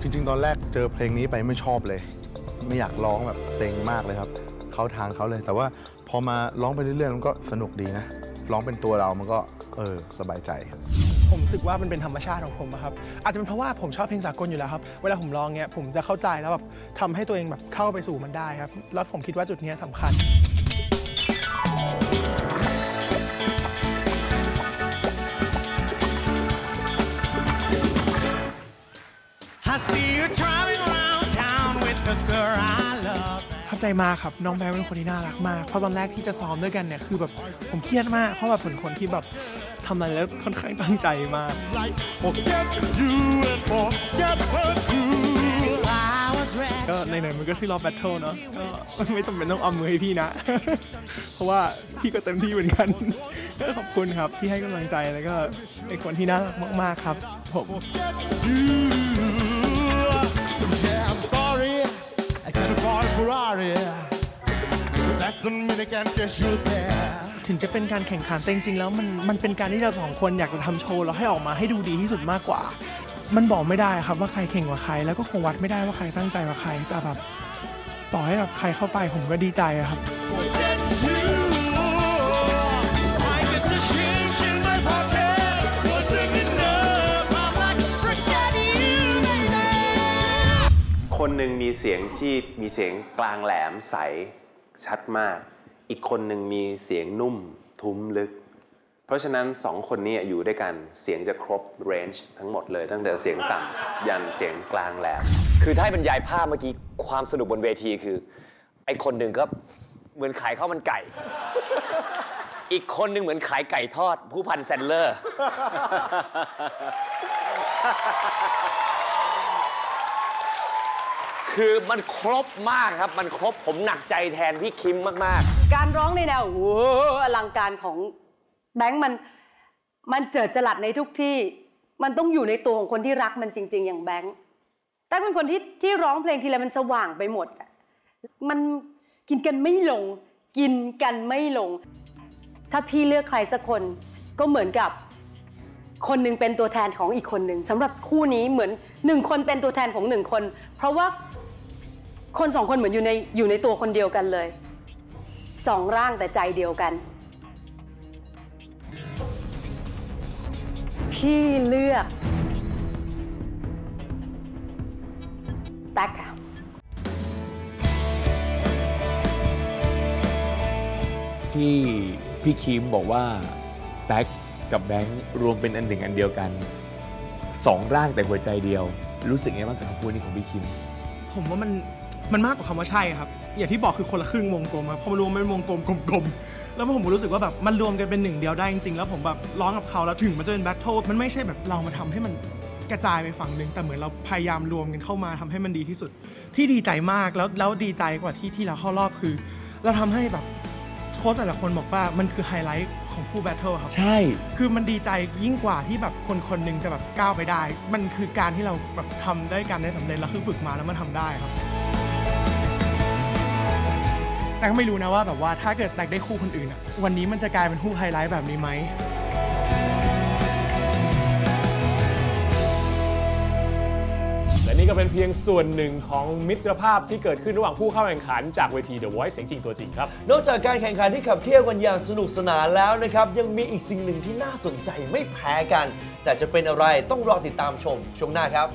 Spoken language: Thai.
จริง ๆ ตอนแรกเจอเพลงนี้ไปไม่ชอบเลย ไม่อยากร้องแบบเซ็งมากเลยครับ เข้าทางเขาเลย แต่ว่าพอมาร้องไปเรื่อยๆ มันก็สนุกดีนะ ร้องเป็นตัวเรา มันก็เออสบายใจครับ ผมรู้สึกว่ามันเป็นธรรมชาติของผมครับ อาจจะเป็นเพราะว่าผมชอบเพลงสากลอยู่แล้วครับ เวลาผมร้องเนี้ยผมจะเข้าใจแล้วแบบทำให้ตัวเองแบบเข้าไปสู่มันได้ครับ แล้วผมคิดว่าจุดนี้ยสำคัญ I see you trying ใจมากครับน้องแบงค์เป็นคนที่น่ารักมากเพราะตอนแรกที่จะซ้อมด้วยกันเนี่ยคือแบบผมเครียดมากเพราะแบบเป็นคนที่แบบทำอะไรแล้วค่อนข้างตั้งใจมาก Like forget you and forget what you. I was ready. ก็ในไหนๆมันก็ชื่อรอบแบทเทิลเนาะก็ไม่จำเป็นต้องเอามือให้พี่นะ เพราะว่าพี่ก็เต็มที่เหมือนกันก็ขอบคุณครับที่ให้กำลังใจแล้วก็เป็นคนที่น่ารักมาก ๆ ครับผม ถึงจะเป็นการแข่งขันแต่จริงๆแล้วมันมันเป็นการที่เราสองคนอยากจะทำโชว์แล้วให้ออกมาให้ดูดีที่สุดมากกว่า มันบอกไม่ได้ครับว่าใครเก่งกว่าใคร แล้วก็คงวัดไม่ได้ว่าใครตั้งใจกว่าใครแต่แบบต่อให้แบบใครเข้าไปผมก็ดีใจอะครับ คนหนึ่งมีเสียงที่มีเสียงกลางแหลมใสชัดมาก อีกคนหนึ่งมีเสียงนุ่มทุ้มลึก เพราะฉะนั้นสองคนนี้อยู่ด้วยกันเสียงจะครบเรนจ์ทั้งหมดเลย ตั้งแต่เสียงต่ำยันเสียงกลางแหลมคือถ้าให้บรรยายภาพเมื่อกี้ความสนุกบนเวทีคือ ไอ้คนหนึ่งก็เหมือนขายข้าวมันไก่ อีกคนหนึ่งเหมือนขายไก่ทอด ผู้พันแซนเลอร์ คือมันครบมากครับ มันครบผมหนักใจแทนพี่คิมมากๆ การร้องในแนวโอ้โหอลังการของแบงค์มันมันเจิดจรัสในทุกที่ มันต้องอยู่ในตัวของคนที่รักมันจริง ๆ อย่างแบงค์แต่เป็นคนที่ที่ร้องเพลงทีไรมันสว่างไปหมด มันกินกันไม่ลง กินกันไม่ลง ถ้าพี่เลือกใครสักคนก็เหมือนกับคนหนึ่งเป็นตัวแทนของอีกคนหนึ่งสำหรับคู่นี้เหมือนหนึ่งคนเป็นตัวแทนของหนึ่งคน เพราะว่า คนสองคนเหมือนอยู่ในอยู่ในตัวคนเดียวกันเลยสองร่างแต่ใจเดียวกัน พี่เลือกแตักค่ะที่พี่คิมบอกว่าแบ็คกับแบงค์รวมเป็นอันหนึ่งอันเดียวกันสองร่างแต่หัวใจเดียว รู้สึกไงบ้างกับคำพูดนี้ของพี่คิม ผมว่ามัน มันมากกว่าคำว่าใช่ครับ อย่างที่บอกคือคนละครึ่งวงกลมครับพอมารวมเป็นวงกลมกลมๆแล้วผมรู้สึกว่าแบบมันรวมกันเป็นหนึ่งเดียวได้จริงๆแล้วผมแบบร้องกับเขาแล้วถึงมันจะเป็นแบทเทิลมันไม่ใช่แบบเรามาทำให้มันกระจายไปฝั่งหนึ่งแต่เหมือนเราพยายามรวมกันเข้ามาทำให้มันดีที่สุด ที่ดีใจมากแล้วแล้วดีใจกว่าที่ที่เราเข้ารอบคือ เราทำให้แบบโค้ชแต่ละคนบอกว่ามันคือไฮไลท์ของคู่แบทเทิลครับใช่ คือมันดีใจยิ่งกว่าที่แบบคนคนหนึ่งจะแบบก้าวไปได้ มันคือการที่เราแบบทำได้การได้สำเร็จแล้วคือฝึกมาแล้วมันทำได้ครับ แต่ก็ไม่รู้นะว่าแบบว่าถ้าเกิดแตกได้คู่คนอื่นอะวันนี้มันจะกลายเป็นคู่ไฮไลท์แบบนี้ไหมและนี่ก็เป็นเพียงส่วนหนึ่งของมิตรภาพที่เกิดขึ้นระหว่างผู้เข้าแข่งขันจากเวที The Voice เสียงจริงตัวจริงครับ นอกจากการแข่งขันที่ขับเคี่ยวกันอย่างสนุกสนานแล้วนะครับ ยังมีอีกสิ่งหนึ่งที่น่าสนใจไม่แพ้กัน แต่จะเป็นอะไรต้องรอติดตามชมช่วงหน้าครับ